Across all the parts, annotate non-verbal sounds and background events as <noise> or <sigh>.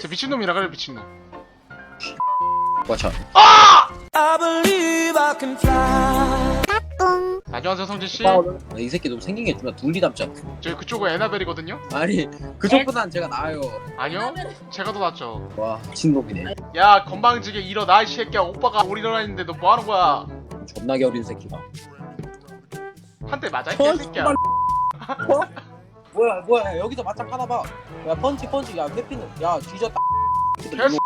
저 미친놈이라 그래 미친놈. 와차 I believe I can fly. 안녕하세요 성진씨. 이 새끼 너무 생긴 게 존나 둘리 닮지 않아? 저희 그쪽은 에나벨이거든요? 아니 그쪽보단 제가 나아요. 아니요? 제가 더 낫죠. 와 미친놈이네. 야 건방지게 일어나 이 새끼야. 오빠가 올 일어나는데 너 뭐하는 거야? 존나게 어린 새끼가. 한 대 맞아 이 어, 새끼야? 씨발. 어? <laughs> 뭐야 뭐야 여기서 맞짱 까나봐. 야 펀치 펀치. 야 회피는 야 뒤졌다 개스.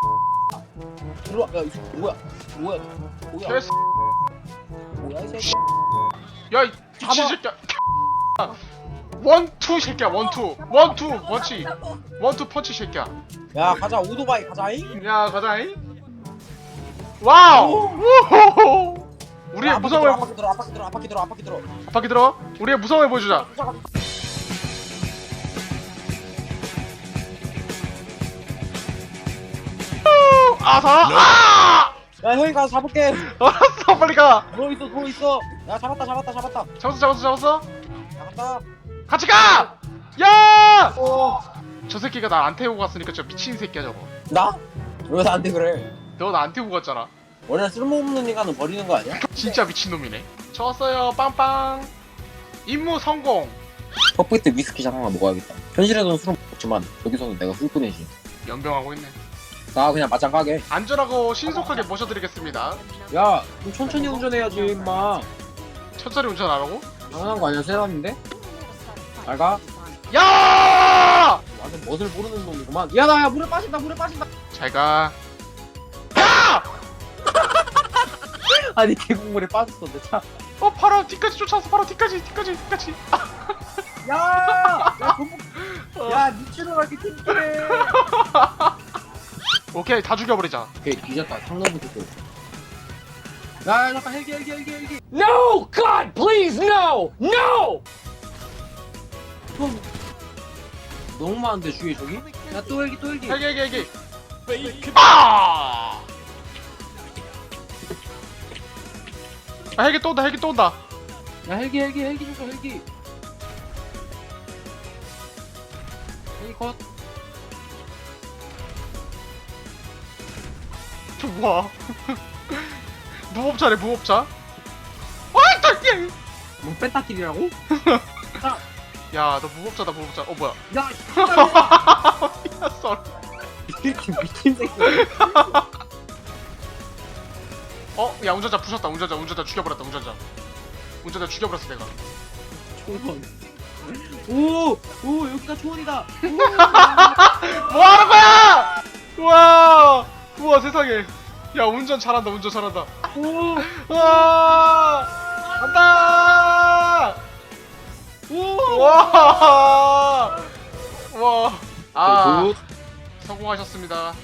들어와. 야이 새끼 뭐야? 뭐야? 뭐야? 개스. 뭐야 이 새끼? 야이 미친 새끼야. 원투 새끼야 원투. 원투 원치. 원투 펀치 새끼야. 야 가자. 오토바이 가자잉. 야 가자잉. 와우! 우호호 우리의 야, 무서움을 앞바퀴 들어 앞바퀴 들어 앞바퀴 들어 앞바퀴 들어. 바퀴 들어. 우리의 무서움을 보여주자 아사 아! 야 형이 가서 잡을게. 알았어 빨리 가. 누워 있어 누워 있어. 야 잡았다 잡았다 잡았다. 잡았어 잡았어 잡았어? 잡았다. 같이 가! 야! 어. 저 새끼가 날 안 태우고 갔으니까 저 미친 새끼야 저거. 나? 왜 나한테 그래? 너 나 안 태우고 갔잖아. 원래 쓸모없는 인간은 버리는 거 아니야? 진짜 미친놈이네. 좋았어요. 빵빵. 임무 성공. 퍼프트 위스키 잔 하나 먹어야겠다. 현실에서는 술은 먹지만 여기서는 내가 술 끊이지. 연병하고 있네 나 그냥 맞짱 가게. 안전하고 신속하게 모셔드리겠습니다. 야 좀 천천히 운전해야지 임마. 천천히 운전하라고? 당연한 거 아니야 세단인데? 잘 가. 야! 완전 멋을 모르는 놈이구만. 야 나 야 물에 빠진다 물에 빠진다. 잘 가. <laughs> 아니 계곡물에 빠졌어 내 차. 어 바로 뒤까지 쫓아왔어 바로 뒤까지 뒤까지 뒤까지. 야! 야, 전복... <laughs> 야, 니치로 갈게 팀킬해. <laughs> 오케이 다 죽여버리자 오케이, 뒤졌다. 야, 야, 잠깐 헬기, 헬기, 헬기, 헬기. No! God, please, no! No! 형. 너무 많은데 주위에 저기? 야, 또 헬기, 또 헬기. 헬기 헬기 헬기 아! 아 헬기 또 온다 헬기 또 온다 야, 헬기, 헬기, 헬기 좀 줘, 헬기. 헬기 컷. 좋아 무법자네 무법자 아이 딸기 뭐 펜타킬이라고? <laughs> 야너 무법자다 무법자 어 뭐야 야. 야 썰. 이 새끼 미친 새끼. 어? 야 운전자 부셨다 운전자 운전자 죽여버렸다 운전자 운전자 죽여버렸어 내가 초원. 오, 오, 여기가 초원이다. <laughs> 뭐하는 거야 우와 우와 세상에 야 운전 잘한다 운전 잘한다. 오, 우와 간다! 우와! 우와 아 굿. 성공하셨습니다